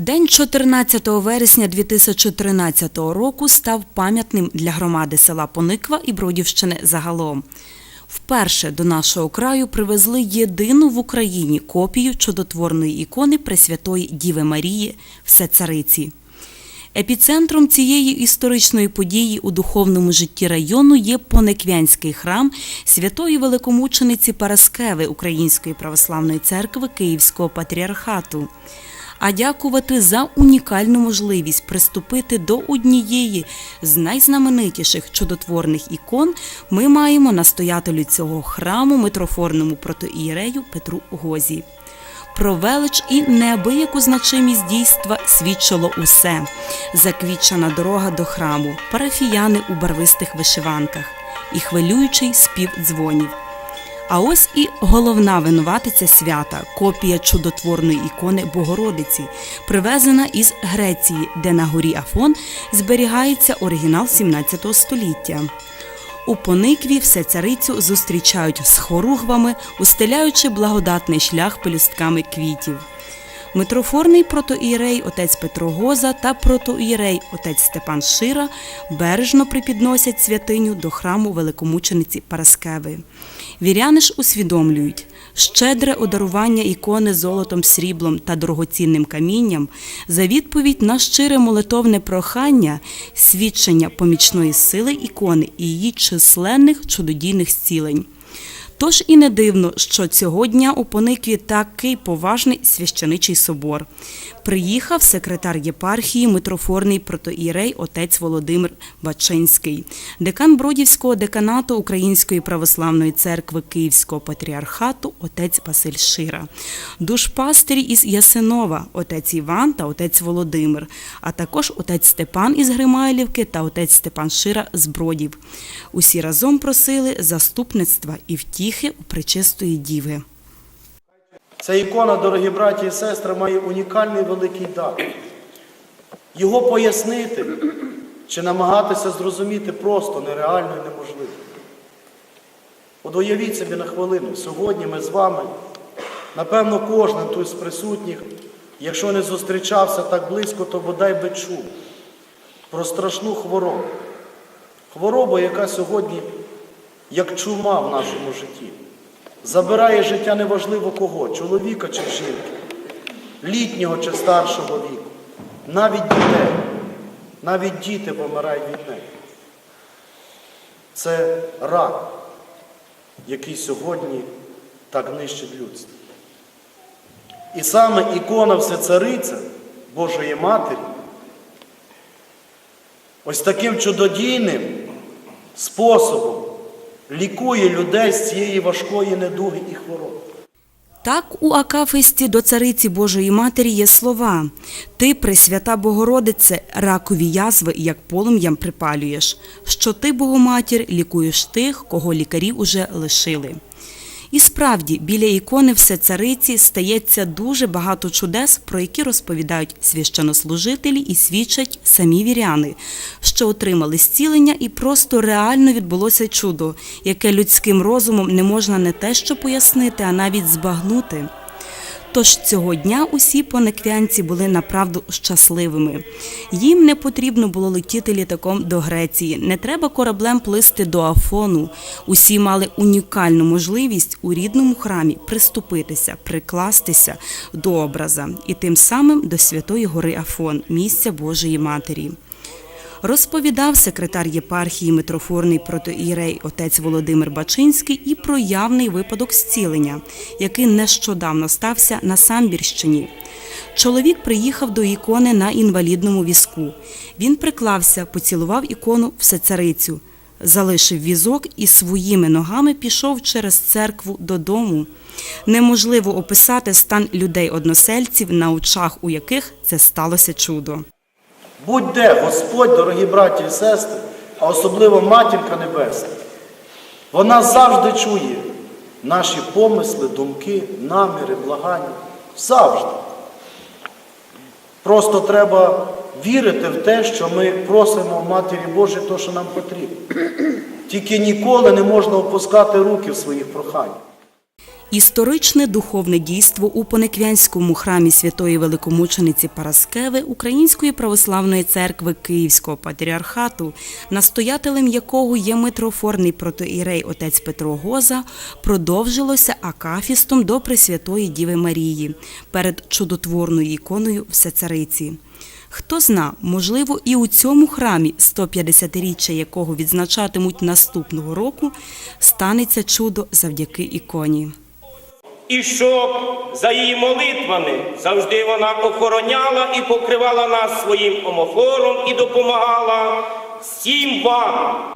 День 14 вересня 2013 року став пам'ятним для громади села Пониква і Бродівщини загалом. Вперше до нашого краю привезли єдину в Україні копію чудотворної ікони Пресвятої Діви Марії Всецариці. Епіцентром цієї історичної події у духовному житті району є Пониквянський храм святої великомучениці Параскеви Української православної церкви Київського патріархату. А дякувати за унікальну можливість приступити до однієї з найзнаменитіших чудотворних ікон ми маємо настоятелю цього храму митрофорному протоієрею Петру Гозі. Про велич і неабияку значимість дійства свідчило усе: заквічена дорога до храму, парафіяни у барвистих вишиванках і хвилюючий спів дзвонів. А ось і головна винуватиця свята копія чудотворної ікони Богородиці, привезена із Греції, де на горі Афон зберігається оригінал 17 століття. У поникві все царицю зустрічають з хоругвами, устеляючи благодатний шлях пелюстками квітів. Митрофорний протоієрей отець Петро Гоза та протоієрей отець Степан Шира бережно припідносять святиню до храму великомучениці Параскеви. Віряни ж усвідомлюють, щедре одарування ікони золотом, сріблом та дорогоцінним камінням за відповідь на щире молитовне прохання, свідчення помічної сили ікони і її численних чудодійних зцілень. Тож і не дивно, що цього дня у Поникві такий поважний священичий собор. Приїхав секретар єпархії митрофорний протоієрей отець Володимир Бачинський, декан Бродівського деканату Української православної церкви Київського патріархату отець Василь Шира, душпастері із Ясинова, отець Іван та отець Володимир, а також отець Степан із Гримайлівки та отець Степан Шира з Бродів. Усі разом просили заступництва і втіхи у пречистої діви. Ця ікона, дорогі браті і сестри, має унікальний великий дар. Його пояснити чи намагатися зрозуміти просто нереально і неможливо. От уявіть собі на хвилину, сьогодні ми з вами, напевно, кожен тут з присутніх, якщо не зустрічався так близько, то бодай би чув про страшну хворобу. Хворобу, яка сьогодні як чума в нашому житті. Забирає життя неважливо кого, чоловіка чи жінки, літнього чи старшого віку, навіть дітей, навіть діти помирають від неї. Це рак, який сьогодні так нищить людство. І саме ікона Всецариця Божої Матері, ось таким чудодійним способом лікує людей з цієї важкої недуги і хвороби. Так у Акафисті до цариці Божої Матері є слова Ти, Пресвята Богородице, ракові язви, як полум'ям припалюєш, що ти, Богоматір, лікуєш тих, кого лікарі уже лишили. І справді, біля ікони Всецариці стається дуже багато чудес, про які розповідають священнослужителі і свідчать самі віряни, що отримали зцілення і просто реально відбулося чудо, яке людським розумом не можна не те що пояснити, а навіть збагнути. Тож цього дня усі пониквянці були направду щасливими. Їм не потрібно було летіти літаком до Греції, не треба кораблем плисти до Афону. Усі мали унікальну можливість у рідному храмі приступитися, прикластися до образа і тим самим до Святої Гори Афон, місця Божої Матері. Розповідав секретар єпархії митрофорний протоієрей отець Володимир Бачинський і про явний випадок зцілення, який нещодавно стався на Самбірщині. Чоловік приїхав до ікони на інвалідному візку. Він приклався, поцілував ікону всецарицю, залишив візок і своїми ногами пішов через церкву додому. Неможливо описати стан людей-односельців, на очах у яких це сталося чудо. Будь-де Господь, дорогі браті і сестри, а особливо Матінка Небесна, вона завжди чує наші помисли, думки, наміри, благання. Завжди. Просто треба вірити в те, що ми просимо в Матері Божій те, що нам потрібно. Тільки ніколи не можна опускати руки в своїх проханнях. Історичне духовне дійство у Пониквянському храмі святої великомучениці Параскеви Української православної церкви Київського патріархату, настоятелем якого є митрофорний протоірей отець Петро Гоза, продовжилося акафістом до Пресвятої Діви Марії перед чудотворною іконою Всецариці. Хто зна, можливо, і у цьому храмі, 150-річчя якого відзначатимуть наступного року, станеться чудо завдяки іконі. І щоб за її молитвами завжди вона охороняла і покривала нас своїм омофором і допомагала всім вам.